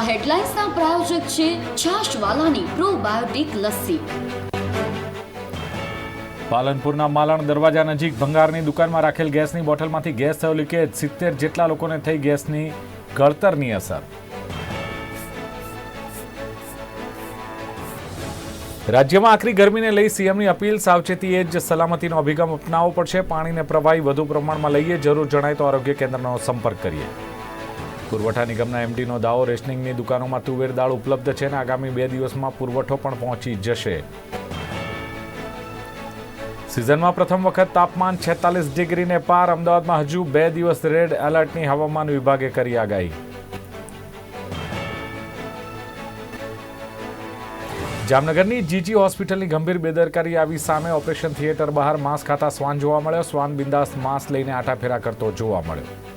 આ હેડલાઇન્સના પ્રાયોજક છે છાશવાલાની પ્રોબાયોટિક લસ્સી. પાલનપુરના માલણ દરવાજા નજીક ભંગારની દુકાનમાં રાખેલ ગેસની બોટલમાંથી ગેસ થયો લીકેજ. સિત્તેર જેટલા લોકોને થઈ ગેસની ગળતરની અસર. રાજ્યમાં આકરી ગરમીને લઈ સીએમની અપીલ. સાવચેતી એ જ સલામતીનો અભિગમ અપનાવવો પડશે. પાણીને પ્રવાહી વધુ પ્રમાણમાં લઈએ. જરૂર જણાય તો આરોગ્ય કેન્દ્રનો સંપર્ક કરીએ. પુરવઠા નિગમના એમડીનો દાવો રેશનિંગની દુકાનોમાં તુવેર દાળ ઉપલબ્ધ છે અને આગામી બે દિવસમાં પુરવઠો પણ પહોંચી જશે. સિઝનમાં પ્રથમ વખત તાપમાન છેતાલીસ ડિગ્રીને પાર. અમદાવાદમાં હજુ બે દિવસ રેડ એલર્ટની હવામાન વિભાગે કરી આગાહી. જામનગરની જીજી હોસ્પિટલની ગંભીર બેદરકારી આવી સામે ઓપરેશન થિયેટર બહાર માંસ ખાતા શ્વાન જોવા મળ્યો. શ્વાન બિંદાસ માંસ લઈને આટાફેરા કરતો જોવા મળ્યો.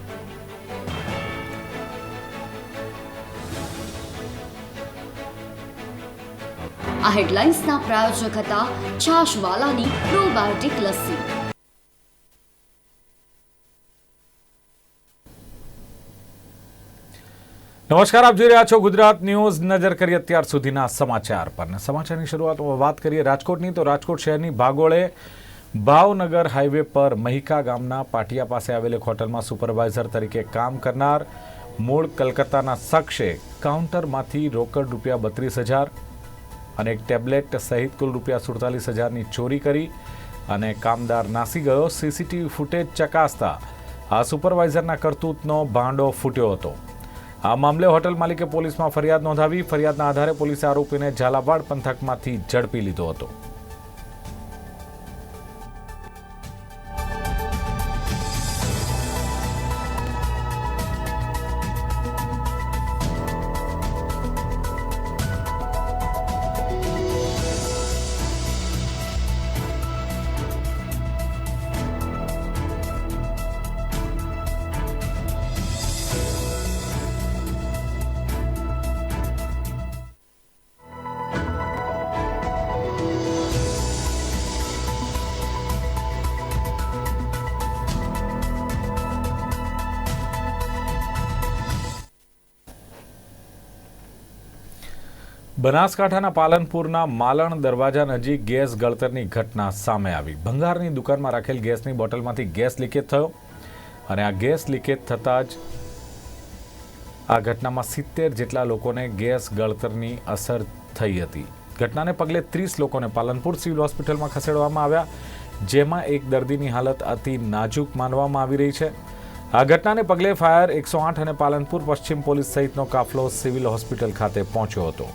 આ હેડલાઇન્સના પ્રાયોજક હતા છાશવાલાની પ્રોબાયોટિક લસ્સી. નમસ્કાર, આપ જોઈ રહ્યા છો ગુજરાત ન્યૂઝ. નજર કરીએ અત્યાર સુધીના સમાચાર પર. સમાચારની શરૂઆતમાં વાત કરીએ રાજકોટની, તો રાજકોટ શહેરની ભાગોળે ભાવનગર હાઈવે પર મહિકા ગામના પાટિયા પાસે આવેલ હોટલમાં સુપરવાઇઝર તરીકે કામ કરનાર મૂળ કલકત્તાના શખ્સે કાઉન્ટરમાંથી રોકડ રૂપિયા બત્રીસ હજાર અને એક ટેબ્લેટ સહિત કુલ રૂપિયા સુડતાલીસ હજારની ચોરી કરી અને કામદાર નાસી ગયો. સીસીટીવી ફૂટેજ ચકાસતા આ સુપરવાઇઝરના કરતૂતનો ભાંડો ફૂટ્યો હતો. આ મામલે હોટલ માલિકે પોલીસમાં ફરિયાદ નોંધાવી ફરિયાદના આધારે પોલીસે આરોપીને ઝાલાવાડ પંથકમાંથી ઝડપી લીધો હતો. બનાસકાંઠાના પાલનપુરના માલણ દરવાજા નજીક ગેસ ગળતરની ઘટના સામે આવી. ભંગારની દુકાનમાં રાખેલ ગેસની બોટલમાંથી ગેસ લીકેજ થયો અને આ ગેસ લીકેજ થતાં જ આ ઘટનામાં સિત્તેર જેટલા લોકોને ગેસ ગળતરની અસર થઈ હતી. ઘટનાને પગલે ત્રીસ લોકોને પાલનપુર સિવિલ હોસ્પિટલમાં ખસેડવામાં આવ્યા, જેમાં એક દર્દીની હાલત અતિ નાજુક માનવામાં આવી રહી છે. આ ઘટનાને પગલે ફાયર એકસો આઠ અને પાલનપુર પશ્ચિમ પોલીસ સહિતનો કાફલો સિવિલ હોસ્પિટલ ખાતે પહોંચ્યો હતો.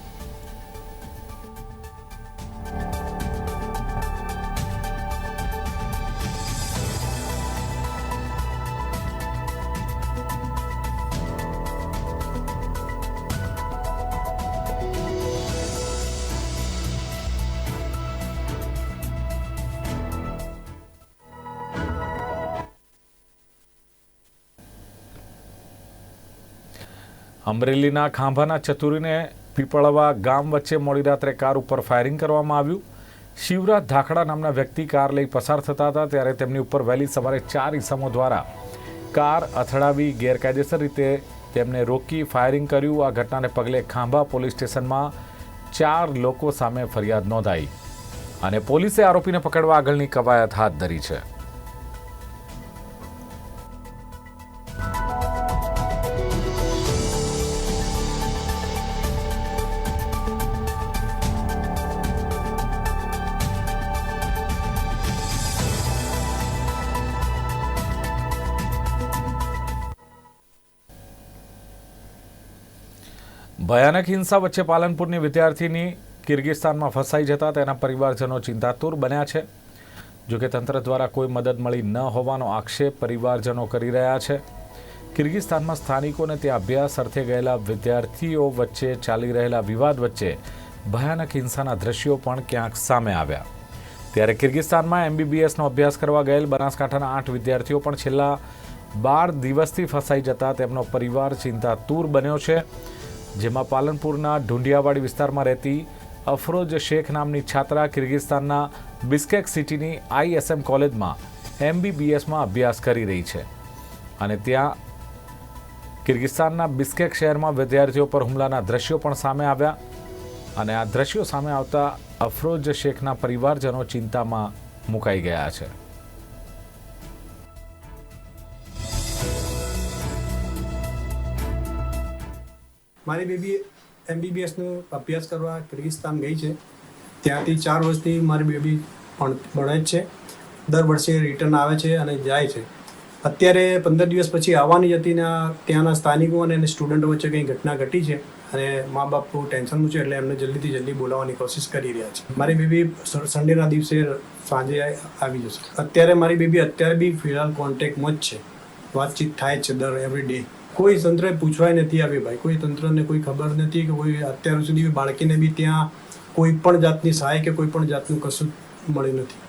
અમરેલીના ખાંભાના ચતુરીને પીપળવા ગામ વચ્ચે મોડી રાત્રે કાર ઉપર ફાયરિંગ કરવામાં આવ્યું. શિવરાજ ધાખડા નામના વ્યક્તિ કાર લઈ પસાર થતા હતા ત્યારે તેમની ઉપર વહેલી સવારે ચાર ઇસમો દ્વારા કાર અથડાવી ગેરકાયદેસર રીતે તેમને રોકી ફાયરિંગ કર્યું. આ ઘટનાને પગલે ખાંભા પોલીસ સ્ટેશનમાં ચાર લોકો સામે ફરિયાદ નોંધાઈ અને પોલીસે આરોપીને પકડવા આગળની કવાયત હાથ ધરી છે. ભયાનક હિંસા વચ્ચે પાલનપુરની વિદ્યાર્થીની કિર્ગિસ્તાનમાં ફસાઈ જતા તેના પરિવારજનો ચિંતાતુર બન્યા છે. જોકે તંત્ર દ્વારા કોઈ મદદ મળી ન હોવાનો આક્ષેપ પરિવારજનો કરી રહ્યા છે. કિર્ગિસ્તાનમાં સ્થાનિકોને ત્યાં અભ્યાસ અર્થે ગયેલા વિદ્યાર્થીઓ વચ્ચે ચાલી રહેલા વિવાદ વચ્ચે ભયાનક હિંસાના દ્રશ્યો પણ ક્યાંક સામે આવ્યા. ત્યારે કિર્ગિસ્તાનમાં એમબીબીએસનો અભ્યાસ કરવા ગયેલ બનાસકાંઠાના આઠ વિદ્યાર્થીઓ પણ છેલ્લા બાર દિવસથી ફસાઈ જતા તેમનો પરિવાર ચિંતાતુર બન્યો છે. જેમાં પાલનપુરના ઢુંડિયાવાડી વિસ્તારમાં રહેતી અફરોજ શેખ નામની છાત્રા કિર્ગિસ્તાનના બિસ્કેક સિટીની આઈએસએમ કોલેજમાં એમબીબીએસમાં અભ્યાસ કરી રહી છે. અને ત્યાં કિર્ગિસ્તાનના બિસ્કેક શહેરમાં વિદ્યાર્થીઓ પર હુમલાના દ્રશ્યો પણ સામે આવ્યા અને આ દ્રશ્યો સામે આવતા અફરોજ શેખના પરિવારજનો ચિંતામાં મુકાઈ ગયા છે. મારી બેબી એમબીબીએસનો અભ્યાસ કરવા કિર્ગિસ્તાન ગઈ છે. ત્યાંથી ચાર વર્ષથી મારી બેબી પણ ભણે જ છે. દર વર્ષે રિટર્ન આવે છે અને જાય છે. અત્યારે પંદર દિવસ પછી આવવાની હતી ને ત્યાંના સ્થાનિકો અને સ્ટુડન્ટો વચ્ચે કંઈ ઘટના ઘટી છે અને મા બાપ ટેન્શનનું છે એટલે એમને જલ્દીથી જલ્દી બોલાવવાની કોશિશ કરી રહ્યા છે. મારી બેબી સન્ડેના દિવસે સાંજે આવી જશે. અત્યારે મારી બેબી અત્યારે બી ફિલહાલ કોન્ટેક્ટમાં જ છે. વાતચીત થાય છે દર એવરી ડે કોઈ તંત્રએ પૂછવાય નથી આવી ભાઈ. કોઈ તંત્રને કોઈ ખબર નથી કે કોઈ અત્યાર સુધી બાળકીને બી ત્યાં કોઈ પણ જાતની સહાય કે કોઈ પણ જાતનું કશું મળ્યું નથી.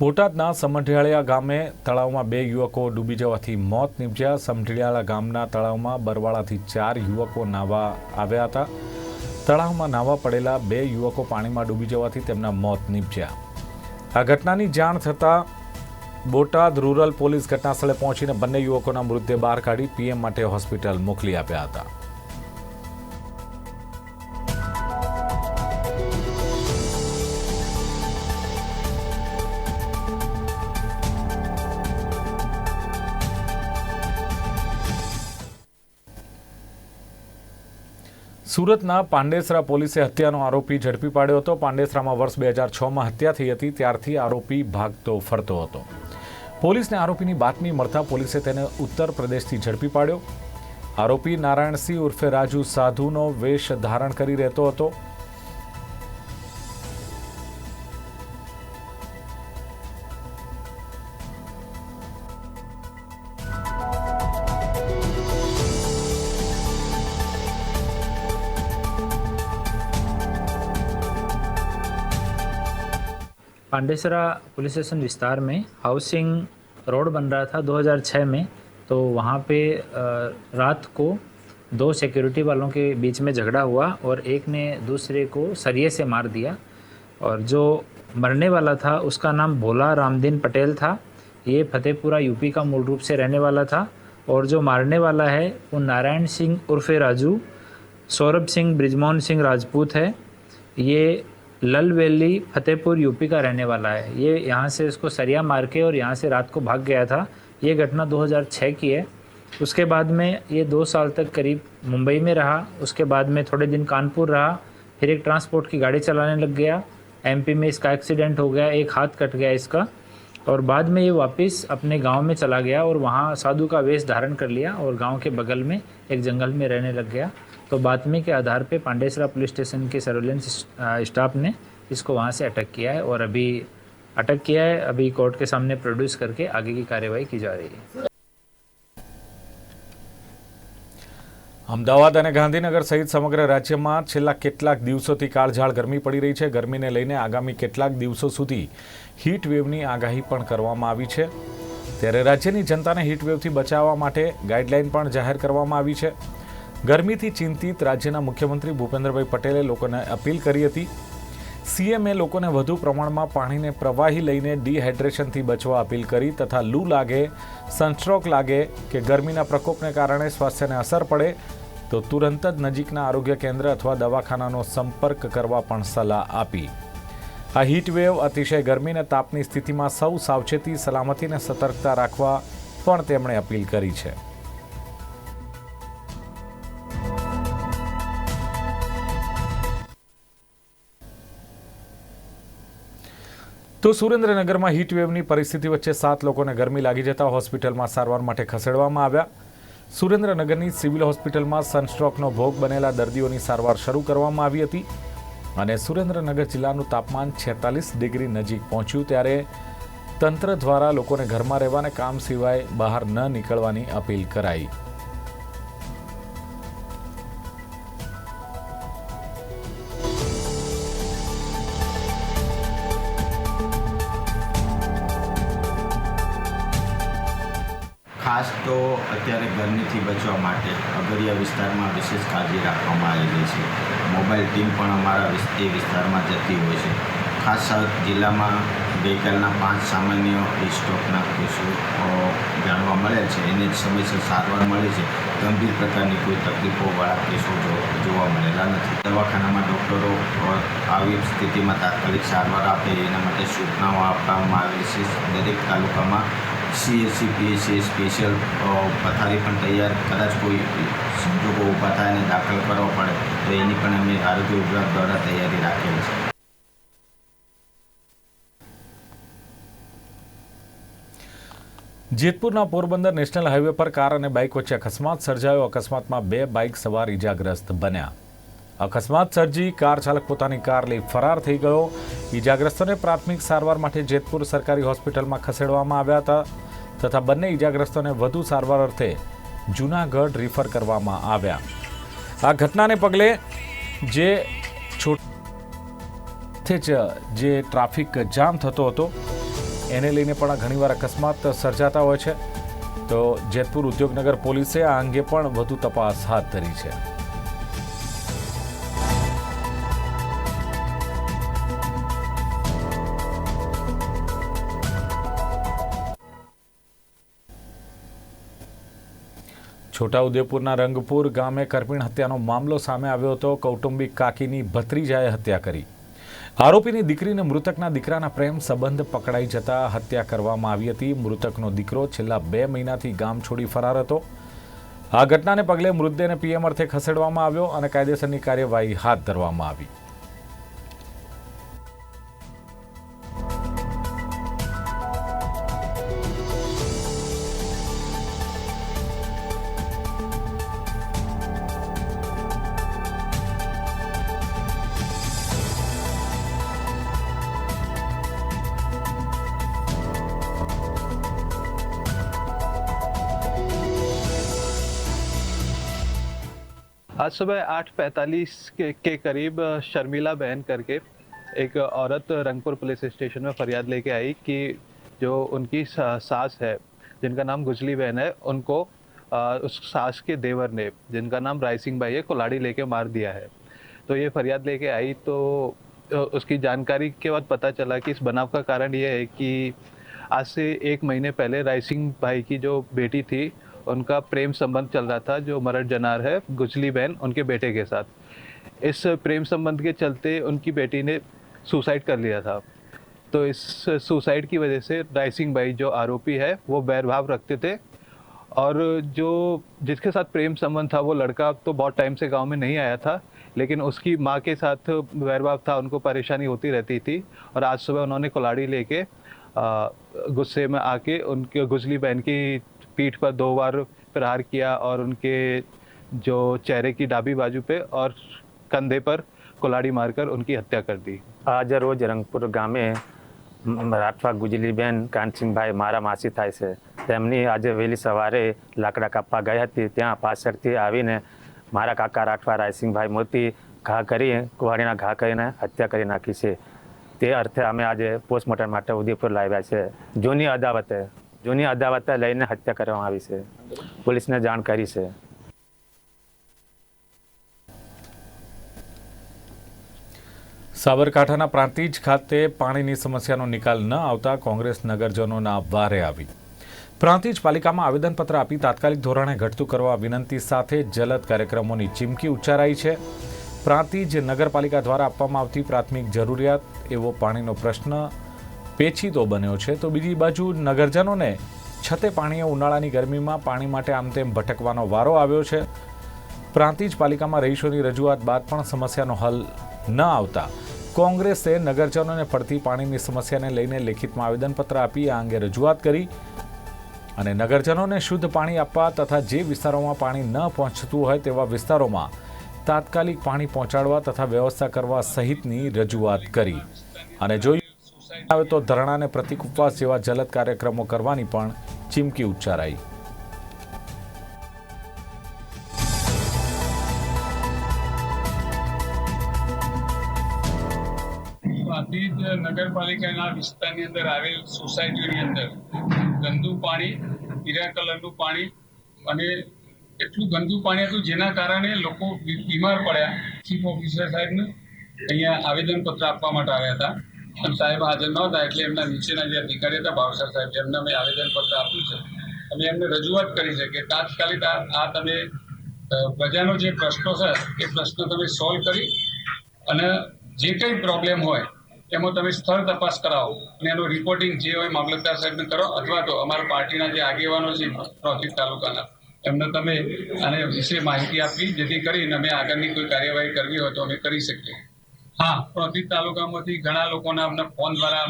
બોટાદના સમઢિયાળિયા ગામે તળાવમાં બે યુવકો ડૂબી જવાથી મોત નીપજ્યા. સમઢિયાળા ગામના તળાવમાં બરવાળાથી ચાર યુવકો નાહવા આવ્યા હતા. તળાવમાં નાહવા પડેલા બે યુવકો પાણીમાં ડૂબી જવાથી તેમના મોત નીપજ્યા. આ ઘટનાની જાણ થતાં બોટાદ રૂરલ પોલીસ ઘટનાસ્થળે પહોંચીને બંને યુવકોના મૃતદેહ બહાર કાઢી પીએમ માટે હોસ્પિટલ મોકલી આપ્યા હતા. સુરતના પાંડેસરા પોલીસે હત્યાનો આરોપી ઝડપી પાડ્યો હતો. પાંડેસરામાં વર્ષ બે હજાર છમાં હત્યા થઈ હતી. ત્યારથી આરોપી ભાગતો ફરતો હતો. પોલીસને આરોપીની બાતમી મળતા પોલીસે તેને ઉત્તર પ્રદેશથી ઝડપી પાડ્યો. આરોપી નારાયણસિંહ ઉર્ફે રાજુ સાધુનો વેશ ધારણ કરી રહેતો હતો. पांडेसरा पुलिस स्टेशन विस्तार में हाउसिंग रोड बन रहा था 2006 में। तो वहाँ पे रात को दो सिक्योरिटी वालों के बीच में झगड़ा हुआ और एक ने दूसरे को सरिये से मार दिया। और जो मरने वाला था, उसका नाम भोला रामदीन पटेल था। ये फतेहपुरा यूपी का मूल रूप से रहने वाला था। और जो मारने वाला है, वो नारायण सिंह उर्फे राजू, सौरभ सिंह, ब्रिजमोहन सिंह राजपूत है। ये लल वैली, फतेहपुर, यूपी का रहने वाला है। ये यहाँ से इसको सरिया मार के और यहाँ से रात को भाग गया था। ये घटना 2006 की है। उसके बाद में ये दो साल तक करीब मुंबई में रहा। उसके बाद में थोड़े दिन कानपुर रहा। फिर एक ट्रांसपोर्ट की गाड़ी चलाने लग गया। एमपी में इसका एक्सीडेंट हो गया। एक हाथ कट गया इसका। और बाद में ये वापस अपने गाँव में चला गया और वहाँ साधु का वेश धारण कर लिया और गाँव के बगल में एक जंगल में रहने लग गया। तो बातमी के आधार पे पांडेसरा पुलिस स्टेशन के सर्वेलेंस स्टाफ ने इसको वहाँ से अटक किया है और अभी अटक किया है अभी कोर्ट के सामने प्रोड्यूस करके आगे की कार्यवाही की जा रही है અમદાવાદ અને ગાંધીનગર સહિત સમગ્ર રાજ્યમાં છેલ્લા કેટલાક દિવસોથી કાળઝાળ ગરમી પડી રહી છે ગરમીને લઈને આગામી કેટલાક દિવસો સુધી હીટ વેવની આગાહી પણ કરવામાં આવી છે ત્યારે રાજ્યની જનતાને હીટ વેવથી બચાવવા માટે ગાઈડલાઈન પણ જાહેર કરવામાં આવી છે ગરમીથી ચિંતિત રાજ્યના મુખ્યમંત્રી ભૂપેન્દ્રભાઈ પટેલે લોકોને અપીલ કરી હતી. સીએમએ લોકોને વધુ પ્રમાણમાં પાણીને પ્રવાહી લઈને ડિહાઇડ્રેશનથી બચવા અપીલ કરી તથા લૂ લાગે, સનસ્ટ્રોક લાગે કે ગરમીના પ્રકોપને કારણે સ્વાસ્થ્યને અસર પડે, તો તુરંત જ નજીકના આરોગ્ય કેન્દ્ર અથવા દવાખાનાનો સંપર્ક કરવા પણ સલાહ આપી. આ હીટવેવ અતિશય ગરમી અને તાપની સ્થિતિમાં સૌ સાવચેતી, સલામતી અને સતર્કતા રાખવા પણ તેમણે અપીલ કરી છે. તો સુરેન્દ્રનગરમાં હીટવેવની પરિસ્થિતિ વચ્ચે સાત લોકોને ગરમી લાગી જતા હોસ્પિટલમાં સારવાર માટે ખસેડવામાં આવ્યા. સુરેન્દ્રનગરની સિવિલ હોસ્પિટલમાં સનસ્ટ્રોકનો ભોગ બનેલા દર્દીઓની સારવાર શરૂ કરવામાં આવી હતી અને સુરેન્દ્રનગર જિલ્લાનું તાપમાન છેતાલીસ ડિગ્રી નજીક પહોંચ્યું ત્યારે તંત્ર દ્વારા લોકોને ઘરમાં રહેવાને કામ સિવાય બહાર ન નીકળવાની અપીલ કરાઈ. અત્યારે ગરમીથી બચવા માટે અગરિયા વિસ્તારમાં વિશેષ કાળજી રાખવામાં આવેલી છે. મોબાઈલ ટીમ પણ અમારા એ વિસ્તારમાં જતી હોય છે. ખાસ જિલ્લામાં ગઈકાલના પાંચ સામાન્ય સ્ટોકના કેસો જાણવા મળ્યા છે. એને સમયસર સારવાર મળી છે. ગંભીર પ્રકારની કોઈ તકલીફોવાળા કેસો જોવા મળેલા નથી. દવાખાનામાં ડૉક્ટરો આવી સ્થિતિમાં તાત્કાલિક સારવાર આપે, એના માટે સૂચનાઓ આપવામાં આવી છે. દરેક તાલુકામાં સીએસસી પીએસસી સ્પેશિયલ પથારી પણ તૈયાર, કદાચ કોઈ સંજોગો ઊભા થાય અને દાખલ કરવો પડે, તો એની પણ અમે આરોગ્ય વિભાગ દ્વારા તૈયારી રાખેલી છે. જેતપુરના પોરબંદર નેશનલ હાઈવે પર કાર અને બાઇક વચ્ચે અકસ્માત સર્જાયો. અકસ્માતમાં બે બાઇક સવાર ઇજાગ્રસ્ત બન્યા. અકસ્માત સર્જી કાર ચાલક પોતાની કાર લઈ ફરાર થઈ ગયો. ઇજાગ્રસ્તોને પ્રાથમિક સારવાર માટે જેતપુર સરકારી હોસ્પિટલમાં ખસેડવામાં આવ્યા હતા તથા બંને ઇજાગ્રસ્તોને વધુ સારવાર અર્થે જૂનાગઢ રિફર કરવામાં આવ્યા. આ ઘટનાને પગલે જે છોટ જ જે ટ્રાફિક જામ થતો હતો, એને લઈને પણ ઘણીવાર અકસ્માત સર્જાતા હોય છે. તો જેતપુર ઉદ્યોગનગર પોલીસે આ અંગે પણ વધુ તપાસ હાથ ધરી છે. છોટાઉદેપુરના રંગપુર ગામે કરપીણ હત્યાનો મામલો સામે આવ્યો હતો. કૌટુંબિક કાકીની ભત્રીજાએ હત્યા કરી. આરોપીની દીકરીને મૃતકના દીકરાના પ્રેમ સંબંધ પકડાઈ જતા હત્યા કરવામાં આવી હતી. મૃતકનો દીકરો છેલ્લા બે મહિનાથી ગામ છોડી ફરાર હતો. આ ઘટનાને પગલે મૃતદેહને પીએમ અર્થે ખસેડવામાં આવ્યો અને કાયદેસરની કાર્યવાહી હાથ ધરવામાં આવી. आज सुबह आठ पैंतालीस के, के करीब शर्मिला बहन करके एक औरत रंगपुर पुलिस स्टेशन में फरियाद लेके आई कि जो उनकी सास है जिनका नाम गुजली बहन है उनको आ, उस सास के देवर ने जिनका नाम राय सिंह भाई है कुलाड़ी लेके मार दिया है। तो ये फरियाद लेके आई तो उसकी जानकारी के बाद पता चला कि इस बनाव का कारण ये है कि आज से एक महीने पहले राय सिंह भाई की जो बेटी थी उनका प्रेम संबंध चल रहा था, जो मरड जनार है, गुजली बहन, उनके बेटे के साथ। इस प्रेम संबंध के चलते उनकी बेटी ने सुसाइड कर लिया था। तो इस सुसाइड की वजह से राय सिंह भाई जो आरोपी है, वो बैरभाव रखते थे। और जो, जिसके साथ प्रेम संबंध था, वो लड़का तो बहुत टाइम से गाँव में नहीं आया था, लेकिन उसकी माँ के साथ वैरभाव था, उनको परेशानी होती रहती थी। और आज सुबह उन्होंने कुलाड़ी लेके गुस्से में आके उनके, गुजली बहन की पीठ पर दो बार प्रहार किया और उनके जो चेहरे की डाबी बाजू पे और कंधे पर कुलाड़ी मारकर उनकी हत्या कर दी આજ રોજ રંગપુર ગામે મ- રાઠવા ગુજલીબેન કાનસિંહભાઈ મારા માસી થાય છે તેમની આજે વહેલી સવારે લાકડા કાપવા ગઈ હતી ત્યાં પાછળથી આવીને મારા કાકા રાઠવા રાયસિંહભાઈ મોતી ઘા કરી કુવાડીના ઘા કરીને હત્યા કરી નાખી છે તે અર્થે અમે આજે પોસ્ટમોર્ટમ માટે ઉદયપુર લાવ્યા છે જૂની અદાવતે જૂની અદાવતે લઈને હત્યા કરવામાં આવી છે. પોલીસને જાણ કરી છે. સાબરકાંઠાના પ્રાંતિજ ખાતે પાણીની સમસ્યાનો નિકાલ ન આવતા કોંગ્રેસ નગરજનોના વારે આવી. પ્રાંતિજ પાલિકામાં આવેદનપત્ર આપી તાત્કાલિક ધોરણે ઘટતું કરવા વિનંતી સાથે જલદ કાર્યક્રમોની ચીમકી ઉચ્ચારાઈ છે. પ્રાંતિજ નગરપાલિકા દ્વારા આપવામાં આવતી પ્રાથમિક જરૂરિયાત એવો પાણીનો પ્રશ્ન પેચીદો બન્યો છે, તો બીજી બાજુ નગરજનોને છતે પાણીએ ઉનાળાની ગરમીમાં પાણી માટે આમ તેમ ભટકવાનો વારો આવ્યો છે. પ્રાંતિજ પાલિકામાં રહીશોની રજૂઆત બાદ પણ સમસ્યાનો હલ ન આવતા. કોંગ્રેસે નગરજનોને પડતી પાણીની સમસ્યાને લઈને લેખિતમાં આવેદનપત્ર આપી આ અંગે રજૂઆત કરી અને નગરજનોને શુદ્ધ પાણી આપવા તથા જે વિસ્તારોમાં પાણી ન પહોંચતું હોય તેવા વિસ્તારોમાં તાત્કાલિક પાણી પહોંચાડવા તથા વ્યવસ્થા કરવા સહિતની રજૂઆત કરી. અને જો આવે તો ધરણાને પ્રતિક ઉપવાસ જેવા જલદ કાર્યક્રમો કરવાની પણ ચીમકી ઉચ્ચારાઈ. નગરપાલિકાના વિસ્તારની અંદર આવેલ સોસાયટીની અંદર ગંદુ પાણી, પીળા કલરનું પાણી અને એટલું ગંદુ પાણી હતું જેના કારણે લોકો બીમાર પડ્યા. ચીફ ઓફિસર સાહેબને અહીંયા આવેદનપત્ર આપવા માટે આવ્યા હતા. સાહેબ હાજર નહોતા એટલે એમના નીચેના જે અધિકારી હતા ભાવસર સાહેબ એમને અમે આવેદનપત્ર આપ્યું છે, અમે એમને રજૂઆત કરી છે કે તાત્કાલિક આ તમે પ્રજાનો જે પ્રશ્નો છે, એ પ્રશ્ન તમે સોલ્વ કરી અને જે કંઈ પ્રોબ્લેમ હોય, એમાં તમે સ્થળ તપાસ કરાવો અને એનું રિપોર્ટિંગ જે હોય મામલતદાર સાહેબને કરો અથવા તો અમારા પાર્ટીના જે આગેવાનો છે પ્રોજેક્ટ તાલુકાના, એમને તમે આને વિશે માહિતી આપવી જેથી કરીને અમે આગળની કોઈ કાર્યવાહી કરવી હોય તો અમે કરી શકીએ. હા પ્રોજેક્ટ તાલુકામાંથી ઘણા લોકોના અમને ફોન દ્વારા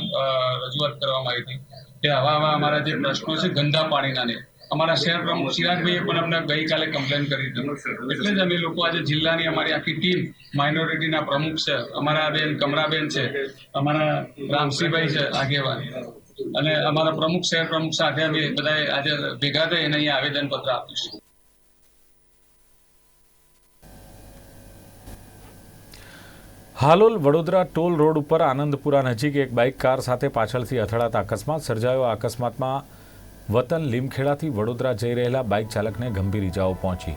રજૂઆત કરવામાં આવી હતી કે આવા આવા અમારા જે પ્રશ્નો છે ગંદા પાણીના ને. અમારા શહેર પ્રમુખ ચિરાગભાઈએ પણ અમને ગઈકાલે કમ્પ્લેન કરી હતી. એટલે જ અમે લોકો આજે જિલ્લાની અમારી આખી ટીમ માઇનોરિટીના પ્રમુખ છે, અમારા બેન કમરાબેન છે, અમારા રામસિંહભાઈ છે, આગેવાન. અને અમારા પ્રમુખ, શહેર પ્રમુખ સાથે અમે બધાએ આજે ભેગા થઈને અહીંયા આવેદનપત્ર આપ્યું છે. હાલોલ વડોદરા ટોલ રોડ ઉપર આનંદપુરા નજીક એક બાઇક કાર સાથે પાછળથી અથડાતા અકસ્માત સર્જાયો. આ અકસ્માતમાં વતન લીમખેડાથી વડોદરા જઈ રહેલા બાઇક ચાલકને ગંભીર ઇજાઓ પહોંચી.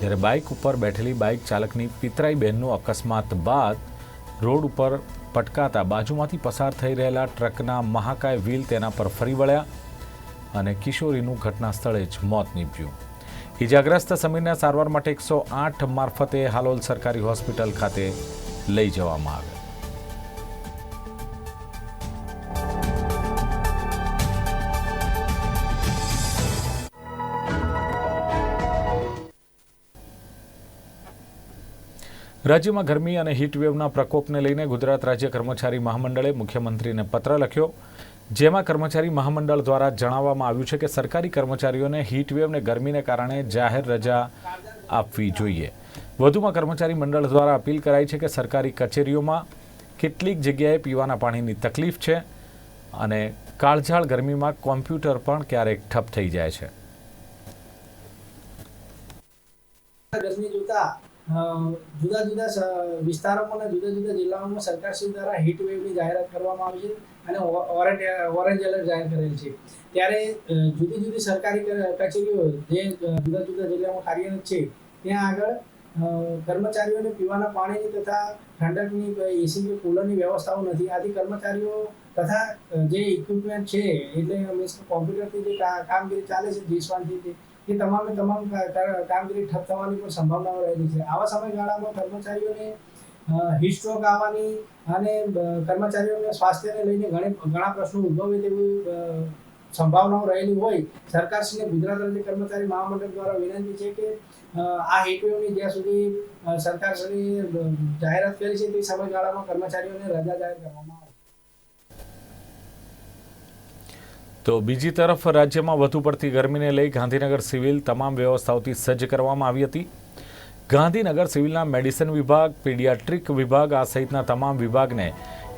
જ્યારે બાઇક ઉપર બેઠેલી બાઇક ચાલકની પિતરાઈ બહેનનો અકસ્માત બાદ રોડ ઉપર પટકાતા બાજુમાંથી પસાર થઈ રહેલા ટ્રકના મહાકાય વ્હીલ તેના પર ફરી વળ્યા અને કિશોરીનું ઘટના સ્થળે જ મોત નીપજ્યું. ઇજાગ્રસ્ત સમીરને સારવાર માટે એકસો આઠ મારફતે હાલોલ સરકારી હોસ્પિટલ ખાતે લઈ જવામાં આવ્યા રાજ્યમાં ગરમી અને હીટવેવના પ્રકોપને લઈને ગુજરાત રાજ્ય કર્મચારી મહામંડળે મુખ્યમંત્રીને પત્ર લખ્યો. જેમાં કર્મચારી મહામંડળ દ્વારા જણાવવામાં આવ્યું છે કે સરકારી કર્મચારીઓને હીટવેવને ગરમીને કારણે જાહેર રજા આપવી જોઈએ. વધુમાં કર્મચારી મંડળ દ્વારા અપીલ કરાઈ છે કે સરકારી કચેરીઓમાં કેટલીક જગ્યાએ પીવાના પાણીની તકલીફ છે અને કાળઝાળ ગરમીમાં કોમ્પ્યુટર પણ ક્યારેક ઠપ થઈ જાય છે. ગરમી જોતા જુદા જુદા વિસ્તારોમાં અને જુદા જુદા જિલ્લાઓમાં સરકારશ્રી દ્વારા હીટ વેવની જાહેરાત કરવામાં આવી છે અને ઓરેન્જ ઓરેન્જ એલર્ટ જાહેર કરેલ છે. ત્યારે જુદી જુદી સરકારી કચેરીઓ જે જુદા જુદા જિલ્લામાં કાર્યરત છે, ત્યાં આગળ કર્મચારીઓને પીવાના પાણીની તથા ઠંડકની એસી કે કુલરની વ્યવસ્થાઓ નથી. આથી કર્મચારીઓ તથા જે ઇક્વિપમેન્ટ છે, એટલે મીન્સ કોમ્પ્યુટરથી જે કામગીરી ચાલે છે જીસવાનથી તે, એ તમામે તમામ કામગીરી ઠપ થવાની પણ સંભાવનાઓ રહેલી છે. આવા સમયગાળામાં કર્મચારીઓને હીટ આવવાની અને કર્મચારીઓને સ્વાસ્થ્યને લઈને ઘણી, ઘણા પ્રશ્નો ઉદ્ભવે તેવી સંભાવનાઓ રહેલી હોય. સરકારશ્રીને ગુજરાત રાજ્ય કર્મચારી મહામંડળ દ્વારા વિનંતી છે કે આ હીટવેવની જ્યાં સુધી અ, સરકારશ્રીએ જાહેરાત કરી છે તે સમયગાળામાં કર્મચારીઓને રજા જાહેર કરવામાં તો બીજી તરફ રાજ્યમાં વધુ પડતી ગરમીને લઈ ગાંધીનગર સિવિલ તમામ વ્યવસ્થાઓથી સજ્જ કરવામાં આવી હતી. ગાંધીનગર સિવિલના મેડિસિન વિભાગ પીડિયાટ્રિક વિભાગ આ સહિતના તમામ વિભાગને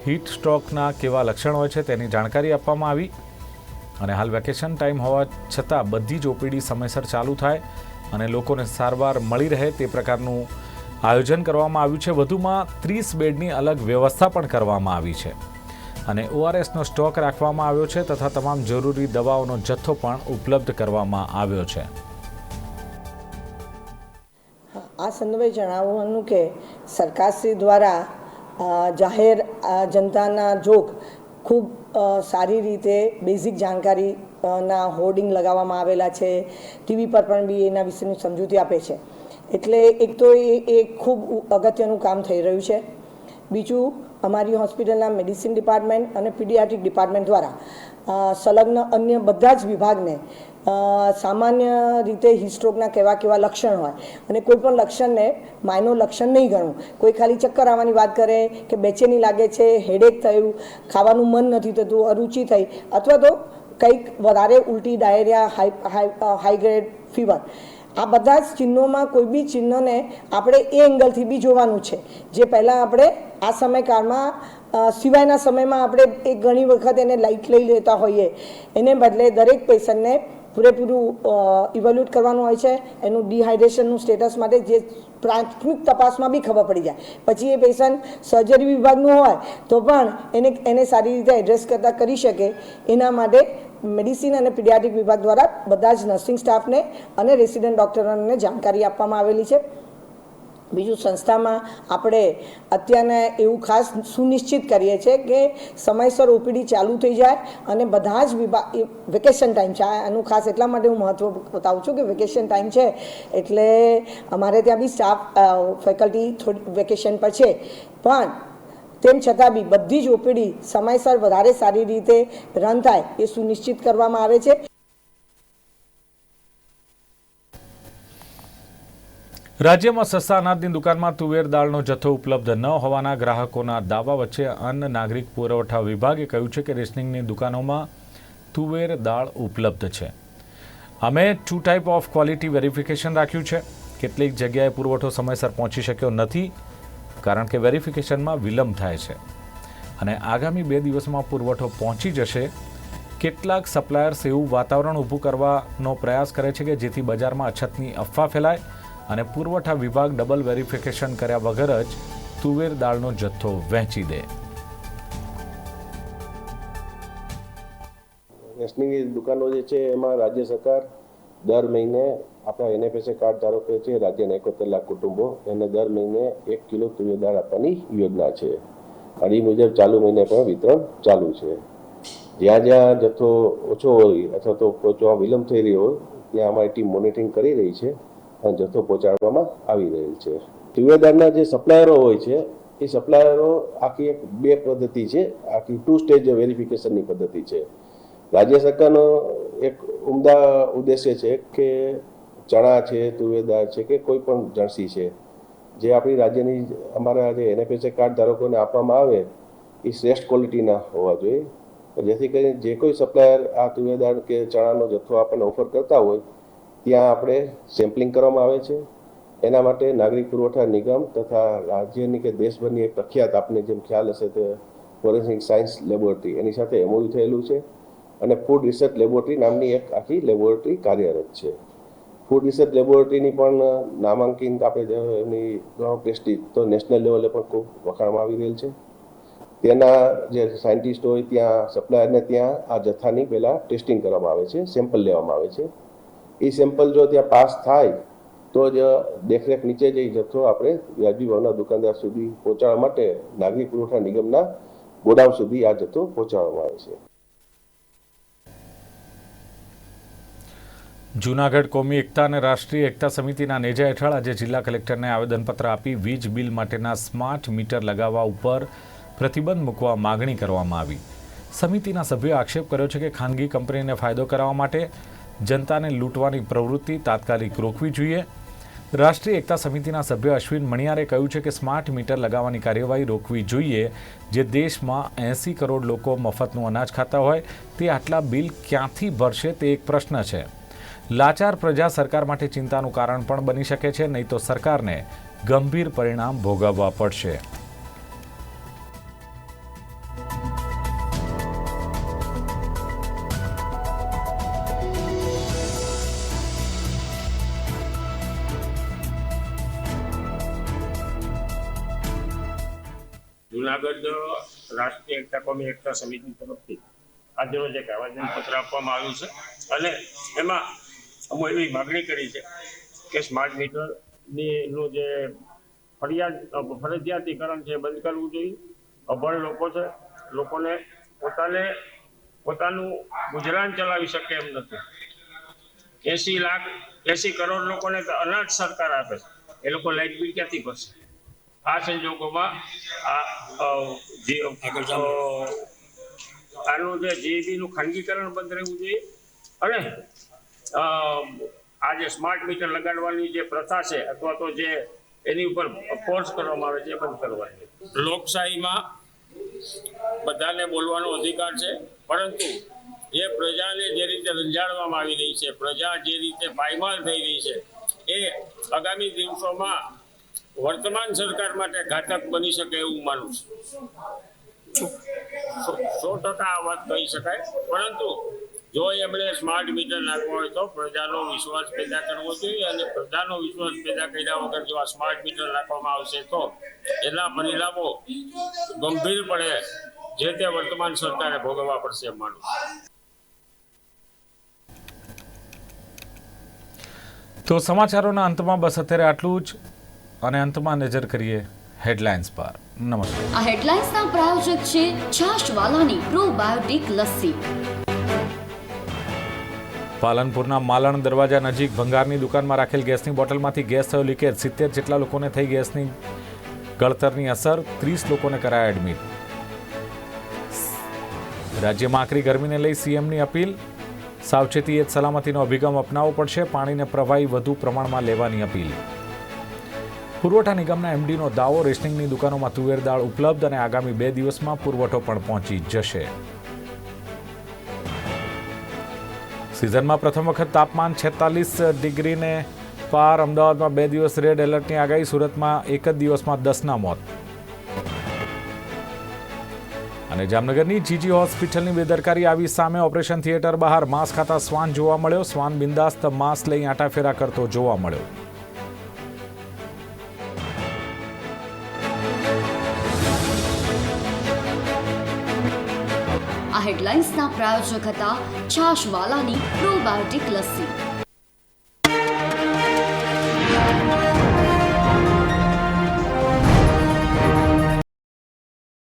હીટ સ્ટ્રોકના કેવા લક્ષણ હોય છે તેની જાણકારી આપવામાં આવી. અને હાલ વેકેશન ટાઈમ હોવા છતાં બધી જ ઓપીડી સમયસર ચાલુ થાય. અને લોકોને સારવાર મળી રહે તે પ્રકારનું આયોજન કરવામાં આવ્યું છે. વધુમાં ત્રીસ બેડની અલગ વ્યવસ્થા પણ કરવામાં આવી છે. અને ઓઆરએસનો સ્ટોક રાખવામાં આવ્યો છે તથા તમામ જરૂરી દવાઓનો જથ્થો પણ ઉપલબ્ધ કરવામાં આવ્યો છે. આ સંદર્ભે જણાવવાનું કે સરકારશ્રી દ્વારા જાહેર જનતાના જોગ ખૂબ સારી રીતે બેઝિક જાણકારી ના હોર્ડિંગ લગાવવામાં આવેલા છે. ટીવી પર પણ બી એના વિશેની સમજૂતી આપે છે. એટલે એક તો એ એ ખૂબ અગત્યનું કામ થઈ રહ્યું છે. બીજું, અમારી હોસ્પિટલના મેડિસિન ડિપાર્ટમેન્ટ અને પીડિયાટ્રિક ડિપાર્ટમેન્ટ દ્વારા સંલગ્ન અન્ય બધા જ વિભાગને સામાન્ય રીતે હિસ્ટ્રોકના કેવા કેવા લક્ષણ હોય અને કોઈ પણ લક્ષણને માયનો લક્ષણ નહીં ગણવું. કોઈ ખાલી ચક્કર આવવાની વાત કરે કે બેચેની લાગે છે હેડેક થયું, ખાવાનું મન નથી થતું, અરુચિ થઈ અથવા તો કંઈક વધારે ઉલટી diarrhoea, high high grade fever આ બધા જ ચિહ્નોમાં કોઈ બી ચિહ્નને આપણે એ એંગલથી બી જોવાનું છે. જે પહેલાં આપણે આ સમયકાળમાં સિવાયના સમયમાં આપણે એ ઘણી વખત એને લાઇટ લઈ લેતા હોઈએ. એને બદલે દરેક પેશન્ટને પૂરેપૂરું ઇવોલ્યુટ કરવાનું હોય છે. એનું ડિહાઇડ્રેશનનું સ્ટેટસ માટે જે પ્રાથમિક તપાસમાં બી ખબર પડી જાય. પછી એ પેશન્ટ સર્જરી વિભાગનું હોય તો પણ એને એને સારી રીતે એડ્રેસ કરતાં કરી શકે. એના માટે મેડિસિન અને પીડિયાટિક વિભાગ દ્વારા બધા જ નર્સિંગ સ્ટાફને અને રેસિડેન્ટ ડૉક્ટરોને જાણકારી આપવામાં આવેલી છે. બીજું સંસ્થામાં આપણે અત્યારને એવું ખાસ સુનિશ્ચિત કરીએ છીએ કે સમયસર ઓપીડી ચાલુ થઈ જાય અને બધા જ વિભાગ વેકેશન ટાઈમ છે. આનું ખાસ એટલા માટે હું મહત્ત્વ બતાવું છું કે વેકેશન ટાઈમ છે એટલે અમારે ત્યાં બી સ્ટાફ ફેકલ્ટી થોડી વેકેશન પર છે. પણ તેમ છતાં બી બધી જ ઓપીડી સમયસર વધારે સારી રીતે રન થાય એ સુનિશ્ચિત કરવામાં આવે છે. રાજ્યમાં સસ્તા અનાજની દુકાનમાં તુવેર દાળનો જથ્થો ઉપલબ્ધ ન હોવાના ગ્રાહકોના દાવા વચ્ચે અન્ન નાગરિક પુરવઠા વિભાગે કહ્યું છે કે રેશનિંગની દુકાનોમાં તુવેર દાળ ઉપલબ્ધ છે. અમે two type of quality verification રાખ્યું છે. કેટલીક જગ્યાએ પુરવઠો સમયસર પહોંચી શક્યો નથી. કારણ કે વેરિફિકેશનમાં વિલંબ થાય છે. અને આગામી બે દિવસમાં પુરવઠો પહોંચી જશે. કેટલાક સપ્લાયર્સ એવું વાતાવરણ ઊભું કરવાનો પ્રયાસ કરે છે કે જેથી બજારમાં અછતની અફવા ફેલાય અને પુરવઠા વિભાગ ડબલ વેરિફિકેશન કર્યા વગર જ તુવેર દાળનો જથ્થો વહેંચી દે. દુકાનો જે છે, એમાં રાજ્ય સરકાર દર મહિને આપણા એનએફએસએ કાર્ડ ધારકો છે, રાજ્યના એકોતેર લાખ કુટુંબો, એને દર મહિને એક કિલો તુવેર દાળ આપવાની યોજના છે. અને એ મુજબ ચાલુ મહિને પણ વિતરણ ચાલુ છે. જ્યાં જ્યાં જથ્થો ઓછો હોય અથવા તો પહોંચવા વિલંબ થઈ રહ્યો હોય, ત્યાં અમારી ટીમ મોનિટરિંગ કરી રહી છે અને જથ્થો પહોંચાડવામાં આવી રહેલ છે. તુવેદારના જે સપ્લાયરો હોય છે, એ સપ્લાયરો આખી એક બે પદ્ધતિ છે, આખી ટુ સ્ટેજ વેરિફિકેશનની પદ્ધતિ છે. રાજ્ય સરકારનો એક ઉમદા ઉદ્દેશ્ય છે કે ચણા છે તુવેર છે કે કોઈ પણ જણસી છે, જે આપણી રાજ્યની અમારા જે એનએફએસએ કાર્ડ ધારકોને આપવામાં આવે, એ શ્રેષ્ઠ ક્વોલિટીના હોવા જોઈએ. જેથી કરીને જે કોઈ સપ્લાયર આ તુવેદાર કે ચણાનો જથ્થો આપણને ઓફર કરતા હોય, ત્યાં આપણે સેમ્પલિંગ કરવામાં આવે છે. એના માટે નાગરિક પુરવઠા નિગમ તથા રાજ્યની કે દેશભરની એક પ્રખ્યાત આપને જેમ ખ્યાલ હશે તે ફોરેન્સિક સાયન્સ લેબોરેટરી, એની સાથે એમઓયુ થયેલું છે. અને ફૂડ રિસર્ચ લેબોરેટરી નામની એક આખી લેબોરેટરી કાર્યરત છે. ફૂડ રિસર્ચ લેબોરેટરીની પણ નામાંકિત આપણે એમની પ્રેસ્ટીજ તો નેશનલ લેવલે પણ ખૂબ વખાણમાં આવી રહેલ છે. તેના જે સાયન્ટિસ્ટ હોય ત્યાં સપ્લાયરને ત્યાં આ જથ્થાની પહેલાં ટેસ્ટિંગ કરવામાં આવે છે સેમ્પલ લેવામાં આવે છે. એ સેમ્પલ જો ત્યાં પાસ થાય, તો જ દેખરેખ નીચે જઈ જથ્થો આપણે વ્યાજબી ભાવના દુકાનદાર સુધી પહોંચાડવા માટે નાગરિક પુરવઠા નિગમના ગોડાઉન સુધી આ જથ્થો પહોંચાડવામાં આવે છે. જૂનાગઢ કોમી એકતા અને રાષ્ટ્રીય એકતા સમિતિના નેજા હેઠળ આજે જિલ્લા કલેક્ટરને આવેદનપત્ર આપી વીજ બિલ માટેના સ્માર્ટ મીટર લગાવવા ઉપર પ્રતિબંધ મૂકવા માગણી કરવામાં આવી. સમિતિના સભ્યોએ આક્ષેપ કર્યો છે કે ખાનગી કંપનીને ફાયદો કરાવવા માટે જનતાને લૂંટવાની પ્રવૃત્તિ તાત્કાલિક રોકવી જોઈએ. રાષ્ટ્રીય એકતા સમિતિના સભ્ય અશ્વિન મણિયારે કહ્યું છે કે સ્માર્ટ મીટર લગાવવાની કાર્યવાહી રોકવી જોઈએ, જે દેશમાં એંસી કરોડ લોકો મફતનું અનાજ ખાતા હોય, તે આટલા બિલ ક્યાંથી ભરશે તે એક પ્રશ્ન છે. લાચાર પ્રજા સરકાર માટે ચિંતાનું કારણ પણ બની શકે છે, નહીં તો સરકારને ગંભીર પરિણામ ભોગવવા પડશે. જુનાગઢ રાષ્ટ્રીય એકતા કોમી એકતા સમિતિ તરફથી આજરોજ એક આવેદન પત્ર આપવામાં આવ્યું છે અને એમાં અમે એવી માગણી કરી છે કે સ્માર્ટ મીટરની નું જે ફરિયાદ ફરજિયાતીકરણ છે બંધ કરવું જોઈએ. અભણ લોકો છે લોકોને પોતાને પોતાનું ગુજરાન ચલાવી શકે એમ નથી. એસી લાખ એસી કરોડ લોકોને અનાજ સરકાર આપે છે. એ લોકો લાઇટ બિલ ક્યાંથી ભરશે? આ સંજોગોમાં આ જે આનું જે જીઈબીનું ખાનગીકરણ બંધ રહેવું જોઈએ. અને આ જે સ્માર્ટ મીટર લગાડવાની જે પ્રથા છે, અથવા તો જે એની ઉપર ફોર્સ કરવામાં આવે છે, એ બંધ કરવાની લોકશાહીમાં બધાને બોલવાનો અધિકાર છે, પરંતુ એ પ્રજાને જે રીતે રંજાડવામાં આવી રહી છે, પ્રજા જે રીતે પાયમાલ થઈ રહી છે, એ આગામી દિવસોમાં વર્તમાન સરકાર માટે ઘાતક બની શકે એવું માનું છું. સો ટકા આ વાત કહી શકાય. પરંતુ જો એમણે સ્માર્ટ મીટર નાખવા હોય તો પ્રજાનો વિશ્વાસ પેદા કરવો જોઈએ અને પ્રજાનો વિશ્વાસ પેદા કર્યા વગર જો આ સ્માર્ટ મીટર નાખવામાં આવશે તો એના પરિણામો ગંભીરપણે જે તે વર્તમાન સરકારે ભોગવવા પડશે એમ માનું તો સમાચારોના અંતમાં બસ અત્યારે આટલું જ અને અંતમાં નજર કરીએ હેડલાઇન્સ પર. નમસ્કાર. આ હેડલાઇન્સના પ્રાયોજક છે છાશવાલાની પ્રોબાયોટિક લસ્સી. પાલનપુરના માલણ દરવાજા નજીક ભંગારની દુકાનમાં રાખેલ ગેસની બોટલમાંથી ગેસ થયો લીકેજ. સિત્તેર જેટલા લોકોને થઈ ગેસની ગળતરની અસર, ત્રીસ લોકોને કરાયા એડમિટ. રાજ્યમાં આકરી ગરમીને લઈ સીએમની અપીલ. સાવચેતી એ જ સલામતીનો અભિગમ અપનાવવો પડશે. પાણીને પ્રવાહી વધુ પ્રમાણમાં લેવાની અપીલ. પુરવઠા નિગમના એમડીનો દાવો, રેશનિંગની દુકાનોમાં તુવેર દાળ ઉપલબ્ધ અને આગામી બે દિવસમાં પુરવઠો પણ પહોંચી જશે. સિઝનમાં પ્રથમ વખત તાપમાન છેતાલીસ ડિગ્રીને પાર. અમદાવાદમાં બે દિવસ રેડ એલર્ટની આગાહી, સુરતમાં એક જ દિવસમાં દસના મોત. અને જામનગરની જીજી હોસ્પિટલની બેદરકારી આવી સામે ઓપરેશન થિયેટર બહાર. માંસ ખાતા શ્વાન જોવા મળ્યો. શ્વાન બિંદાસ્ત માંસ લઈ આંટાફેરા કરતો જોવા મળ્યો. આ પ્રાયોજક હતા છાશવાલાની પ્રોબાયોટિક લસ્સી.